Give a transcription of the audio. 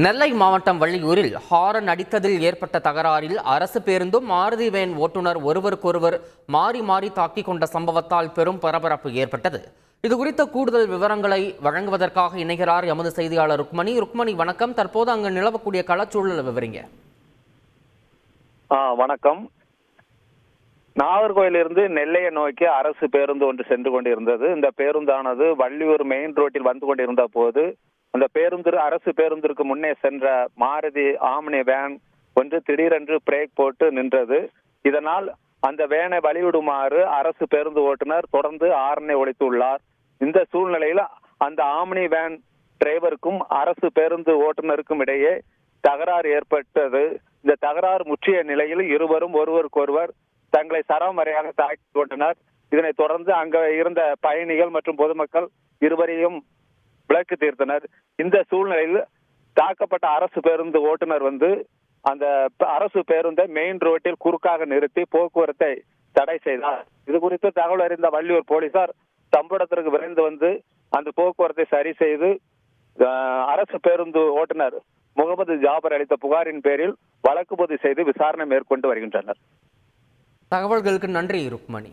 நெல்லை மாவட்டம் வள்ளியூரில் ஹாரன் அடித்ததில் ஏற்பட்ட தகராறில் அரசு பேருந்தும் மாருதி வேன் ஓட்டுநர் ஒருவருக்கொருவர் மாறி மாறி தாக்கிக் கொண்ட சம்பவத்தால் பெரும் பரபரப்பு ஏற்பட்டது. இது குறித்த கூடுதல் விவரங்களை வழங்குவதற்காக இணைகிறார் எமது செய்தியாளர் ருக்மணி. ருக்மணி வணக்கம். தற்போது அங்கு நிலவக்கூடிய களச்சூழலை விவரிங்க. வணக்கம். நாகர்கோயிலிருந்து நெல்லையை நோக்கி அரசு பேருந்து ஒன்று சென்று கொண்டிருந்தது. இந்த பேருந்தானது வள்ளியூர் மெயின் ரோட்டில் வந்து கொண்டிருந்த போது அந்த பேருந்து அரசு பேருந்திற்கு முன்னே சென்ற மாருதி ஆம்னி வேன் ஒன்று திடீரென்று பிரேக் போட்டு நின்றது. இதனால் அந்த வேனை வழிவிடுமாறு அரசு பேருந்து ஓட்டுநர் தொடர்ந்து ஆரணை ஒழித்துள்ளார். இந்த சூழ்நிலையில் அந்த ஆம்னி வேன் டிரைவருக்கும் அரசு பேருந்து ஓட்டுநருக்கும் இடையே தகராறு ஏற்பட்டது. இந்த தகராறு முற்றிய நிலையில் இருவரும் ஒருவருக்கொருவர் தங்களை சரமறையாக தாக்கி கொண்டனர். இதனைத் தொடர்ந்து அங்க இருந்த பயணிகள் மற்றும் பொதுமக்கள் இருவரையும் விளக்கு தீர்த்தனர். இந்த சூழ்நிலையில் தாக்கப்பட்ட அரசு பேருந்து ஓட்டுநர் வந்து அந்த அரசு பேருந்தை மெயின் ரோட்டில் குறுக்காக நிறுத்தி போக்குவரத்தை தடை செய்தார். இது குறித்து தகவல் அறிந்த வள்ளியூர் போலீசார் சம்பவத்திற்கு விரைந்து வந்து அந்த போக்குவரத்தை சரி செய்து அரசு பேருந்து ஓட்டுநர் முகமது ஜாபர் அளித்த புகாரின் பேரில் வழக்கு பதிவு செய்து விசாரணை மேற்கொண்டு வருகின்றனர். தகவல்களுக்கு நன்றி ருக்மணி.